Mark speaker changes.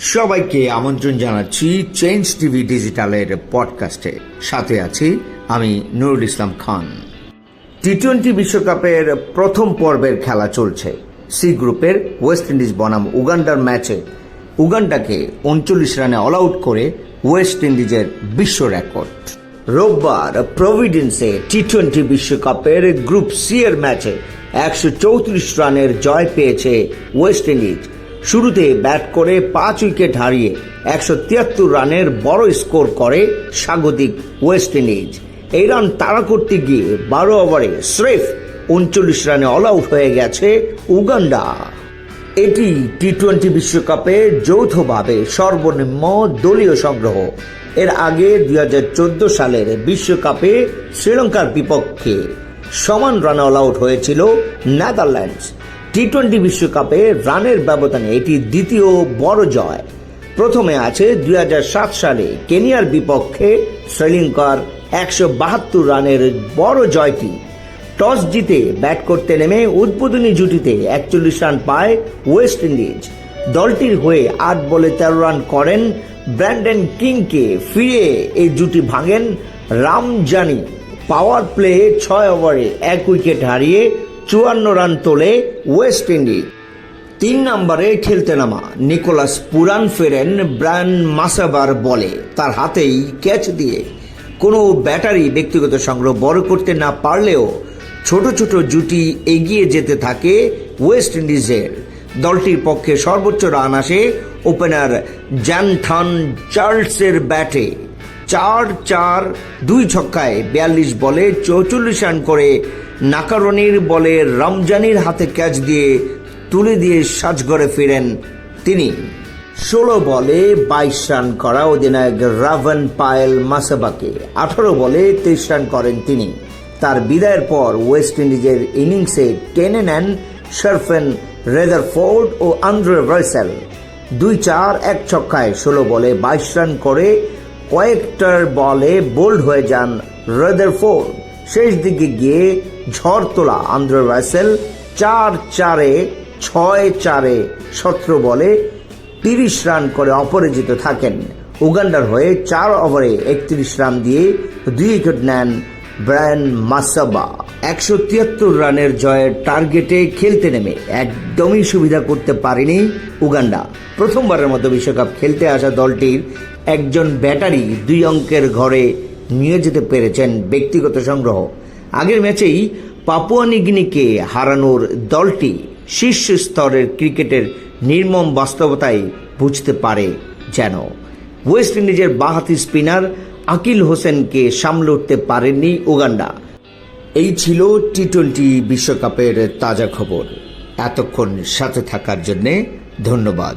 Speaker 1: সবাইকে আমন্ত্রণ জানাচ্ছি চেঞ্জ টিভি ডিজিটালের পডকাস্টে সাথে আছি আমি নুরুল ইসলাম খান। টি টোয়েন্টি বিশ্বকাপের প্রথম পর্বের খেলা চলছে। সি গ্রুপের ওয়েস্ট ইন্ডিজ বনাম উগান্ডার ম্যাচে উগান্ডাকে উনচল্লিশ রানে অল আউট করে ওয়েস্ট ইন্ডিজের বিশ্ব রেকর্ড রোববার প্রভিডেন্সে টি টোয়েন্টি বিশ্বকাপের গ্রুপ সি এর ম্যাচে একশো চৌত্রিশ রানের জয় পেয়েছে ওয়েস্ট ইন্ডিজ শুরুতে ব্যাট করে পাঁচ উইকেট হারিয়ে একশো তিয়াত্তর রানের বড় স্কোর করে স্বাগতিক ওয়েস্ট ইন্ডিজ। এই রান তাড়া করতে গিয়ে বারো ওভারে স্রেফ উনচল্লিশ রানে অল আউট হয়ে গেছে উগান্ডা। এটি টি টোয়েন্টি বিশ্বকাপে যৌথভাবে সর্বনিম্ন দলীয় সংগ্রহ। এর আগে দুই হাজার চোদ্দ সালের বিশ্বকাপে শ্রীলঙ্কার বিপক্ষে সমান রানে অল আউট হয়েছিল নেদারল্যান্ডস। টি টোয়েন্টি বিশ্বকাপে রানের ব্যবধানে এটি দ্বিতীয় বড় জয়। প্রথমে আছে দু হাজার সাত সালে কেনিয়ার বিপক্ষে শ্রীলঙ্কার একশো বাহাত্তর রানের বড় জয়টি। টস জিতে ব্যাট করতে নেমে উদ্বোধনী জুটিতে একচল্লিশ রান পায় ওয়েস্ট ইন্ডিজ। দলটির হয়ে আট বলে তেরো রান করেন ব্র্যান্ডন কিংকে। ফিরিয়ে এই জুটি ভাঙেন রামজানি। পাওয়ার প্লে ছয় ওভারে এক উইকেট হারিয়ে চুয়ান্ন রান তোলে ওয়েস্ট ইন্ডিজ। তিন নম্বরে খেলতে নামা নিকোলাস পুরান ফেরেন ব্রায়ান মাসাবার বলে। তার হাতেই ক্যাচ দিয়ে কোনো ব্যাটারি ব্যক্তিগত সংগ্রহ বড় করতে না পারলেও ছোট ছোট জুটি এগিয়ে যেতে থাকে ওয়েস্ট ইন্ডিজের। দলটির পক্ষে সর্বোচ্চ রান আসে ওপেনার জ্যানথন চার্লসের ব্যাটে। চার চার দুই ছক্কায় বিয়াল্লিশ বলে চৌচল্লিশ রান করে নাকারনির বলে রমজানির হাতে ক্যাচ দিয়ে তুলে দিয়ে সাজঘরে ফিরেন তিনি। ষোলো বলে বাইশ রান করা অধিনায়ক রাভন পায়েল মাসাবাকে, আঠারো বলে তেইশ রান করেন তিনি। তার বিদায়ের পর ওয়েস্ট ইন্ডিজের ইনিংসে টেনে নেন শারফেন রেদারফোর্ড ও আন্দ্রে রয়সেল দুই চার, এক ছক্কায় ষোলো বলে বাইশ রান করে কয়েকটার বলে বোল্ড হয়ে যান রেদারফোর্ড। শেষ দিকে গিয়ে ঝড় তোলা আন্দ্রে রাসেল চার চারে, ছয় চারে সতেরো বলে তিরিশ রান করে অপরাজিত থাকেন। উগান্ডার হয়ে চার ওভারে একত্রিশ রান দিয়ে দুই উইকেট নেন ব্রায়ান মাসাবা একশো তিয়াত্তর রানের জয়ের টার্গেটে খেলতে নেমে একদমই সুবিধা করতে পারেনি উগান্ডা। প্রথমবারের মতো বিশ্বকাপ খেলতে আসা দলটির একজন ব্যাটারি দুই অঙ্কের ঘরে নিয়ে যেতে পেরেছেন ব্যক্তিগত সংগ্রহ। আগের ম্যাচেই পাপুয়া নিগিনিকে হারানোর দলটি শীর্ষ স্তরের ক্রিকেটের নির্মম বাস্তবতায় বুঝতে পারে যেন। ওয়েস্ট ইন্ডিজের বাহাতি স্পিনার আকিল হোসেনকে সামলে উঠতে পারেননি উগান্ডা। এই ছিল টি টোয়েন্টি বিশ্বকাপের তাজা খবর। এতক্ষণ সাথে থাকার জন্যে ধন্যবাদ।